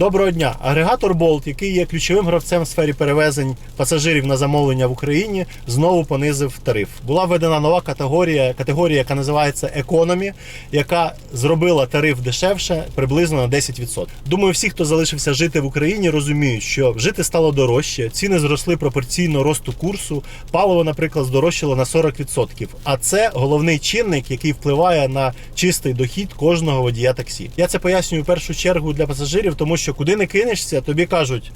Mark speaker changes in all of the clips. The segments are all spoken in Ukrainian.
Speaker 1: Доброго дня. Агрегатор Bolt, який є ключовим гравцем в сфері перевезень пасажирів на замовлення в Україні, знову понизив тариф. Була введена нова категорія, категорія, яка називається економі, яка зробила тариф дешевше приблизно на 10%. Думаю, всі, хто залишився жити в Україні, розуміють, що жити стало дорожче, ціни зросли пропорційно росту курсу. Паливо, наприклад, здорожчало на 40%. А це головний чинник, який впливає на чистий дохід кожного водія таксі. Я це пояснюю в першу чергу для пасажирів, тому що куди не кинешся, тобі кажуть.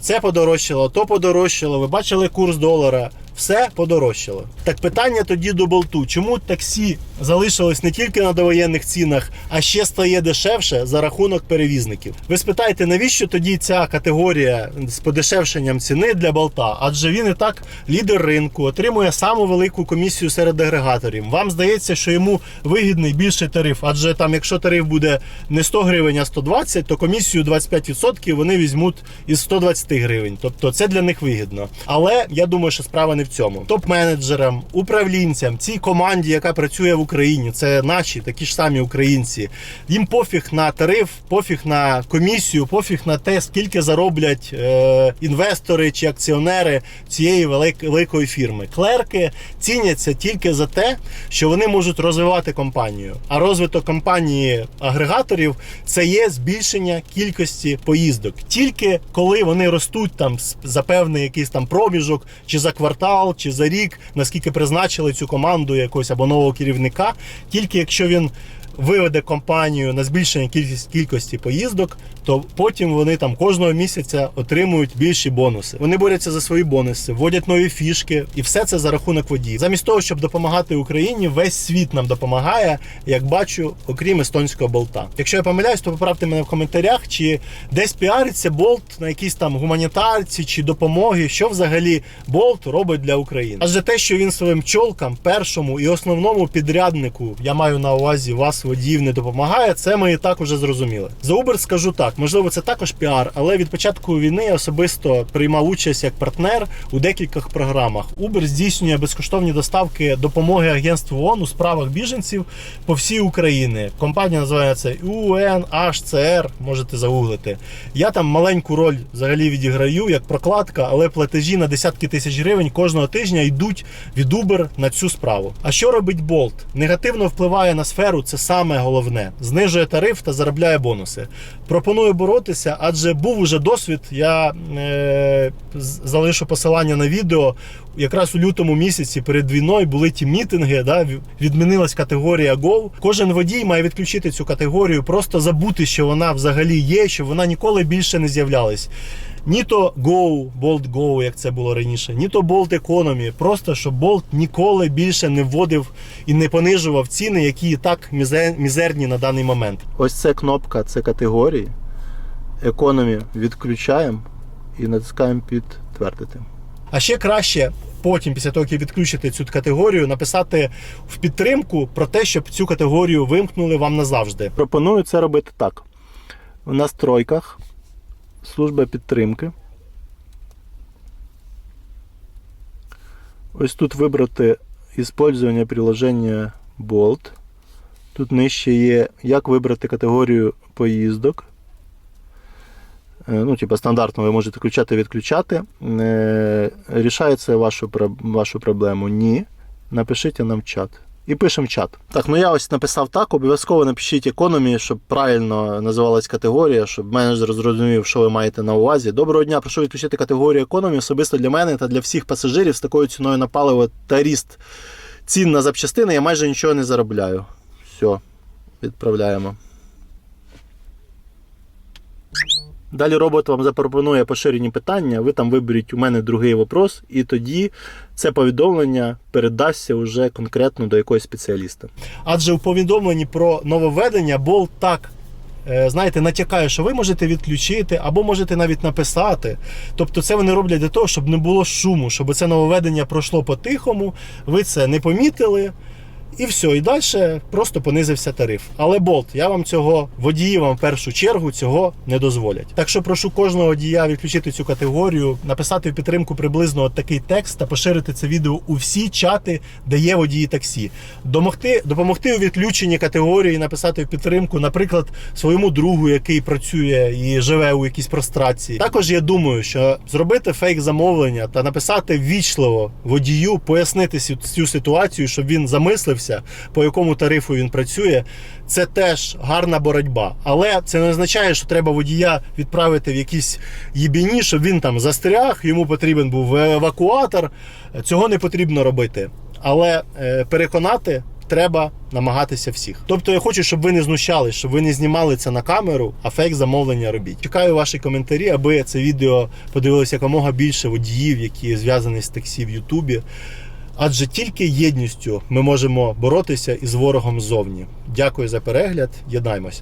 Speaker 1: Це подорожчало, то подорожчало. Ви бачили курс долара, все подорожчало. Так питання тоді до болту: чому таксі залишилось не тільки на довоєнних цінах, а ще стає дешевше за рахунок перевізників? Ви спитаєте, навіщо тоді ця категорія з подешевшенням ціни для болта? Адже він і так лідер ринку, отримує саму велику комісію серед агрегаторів. Вам здається, що йому вигідний більший тариф, адже там, якщо тариф буде не 100 гривень, а 120, то комісію 25% вони візьмуть із 120 гривень. Тобто це для них вигідно. Але я думаю, що справа не в цьому. Топ-менеджерам, управлінцям, цій команді, яка працює в Україні, це наші такі ж самі українці. Їм пофіг на тариф, пофіг на комісію, пофіг на те, скільки зароблять е, інвестори чи акціонери цієї великої фірми. Клерки ціняться тільки за те, що вони можуть розвивати компанію. А розвиток компанії агрегаторів це є збільшення кількості поїздок. Тільки коли вони ростуть там за певний якийсь там проміжок, чи за квартал, чи за рік, наскільки призначили цю команду якось або нового керівника, тільки якщо він виведе компанію на збільшення кількість кількості поїздок, то потім вони там кожного місяця отримують більші бонуси. Вони борються за свої бонуси, вводять нові фішки, і все це за рахунок водіїв. Замість того, щоб допомагати Україні, весь світ нам допомагає, як бачу, окрім естонського болта. Якщо я помиляюсь, то поправте мене в коментарях, чи десь піариться болт на якійсь там гуманітарці чи допомоги, що взагалі болт робить для України. Адже те, що він своїм чолкам, першому і основному підряднику, я маю на увазі вас, водіїв, не допомагає, це ми і так уже зрозуміли. За Uber скажу так, можливо, це також піар, але від початку війни я особисто приймав участь як партнер у декількох програмах. Uber здійснює безкоштовні доставки допомоги агентству ООН у справах біженців по всій Україні. Компанія називається UNHCR, можете загуглити. Я там маленьку роль взагалі відіграю як прокладка, але платежі на десятки тисяч гривень кожного тижня йдуть від Uber на цю справу. А що робить Bolt? Негативно впливає на сферу, це саме головне. Знижує тариф та заробляє бонуси. Пропоную боротися, адже був уже досвід. Я е, залишу посилання на відео. Якраз у лютому місяці перед війною були ті мітинги, да, відмінилась категорія Go. Кожен водій має відключити цю категорію, просто забути, що вона взагалі є, що вона ніколи більше не з'являлась. Ні то Go, Bolt Go, як це було раніше, ні то Bolt Economy. Просто щоб Bolt ніколи більше не вводив і не понижував ціни, які і так мізерні на даний момент. Ось це кнопка, це категорії. Economy відключаємо і натискаємо підтвердити. А ще краще потім, після того, як відключите цю категорію, написати в підтримку про те, щоб цю категорію вимкнули вам назавжди. Пропоную це робити так: в настройках служба підтримки. Ось тут вибрати Іспользування приложення Bolt. Тут нижче є, як вибрати категорію поїздок. Е, Ну, типу, стандартно ви можете включати відключати. Е, Рішає це вашу, вашу проблему? Ні. Напишіть нам в чат. І пишемо в чат. Так, ну я ось написав так. Обов'язково напишіть економії, щоб правильно називалась категорія, щоб менеджер зрозумів, що ви маєте на увазі. Доброго дня, прошу відключити категорію економії особисто для мене та для всіх пасажирів з такою ціною на паливо та ріст цін на запчастини. Я майже нічого не заробляю. Все, відправляємо. Далі робот вам запропонує поширені питання, ви там виберіть у мене другий вопрос, і тоді це повідомлення передасться уже конкретно до якогось спеціаліста. Адже у повідомленні про нововведення Бол так. е, Знаєте, натякає, що ви можете відключити або можете навіть написати. Тобто це вони роблять для того, щоб не було шуму, щоб це нововведення пройшло по-тихому, ви це не помітили. І все, і далі просто понизився тариф. Але болт, я вам цього водії вам в першу чергу цього не дозволять. Так що прошу кожного водія відключити цю категорію, написати в підтримку приблизно от такий текст та поширити це відео у всі чати, де є водії таксі. Домогти, допомогти у відключенні категорії, написати в підтримку, наприклад, своєму другу, який працює і живе у якійсь прострації. Також я думаю, що зробити фейк замовлення та написати ввічливо водію, пояснити цю ситуацію, щоб він замислився, по якому тарифу він працює. Це теж гарна боротьба. Але це не означає, що треба водія відправити в якісь їбіні, щоб він там застряг, йому потрібен був евакуатор. Цього не потрібно робити. Але е, переконати треба намагатися всіх. Тобто я хочу, щоб ви не знущались, щоб ви не знімали це на камеру, а фейк замовлення робіть. Чекаю ваші коментарі, аби це відео подивилося якомога більше водіїв, які зв'язані з таксі в Ютубі. Адже тільки єдністю ми можемо боротися із ворогом ззовні. Дякую за перегляд. Єднаймось.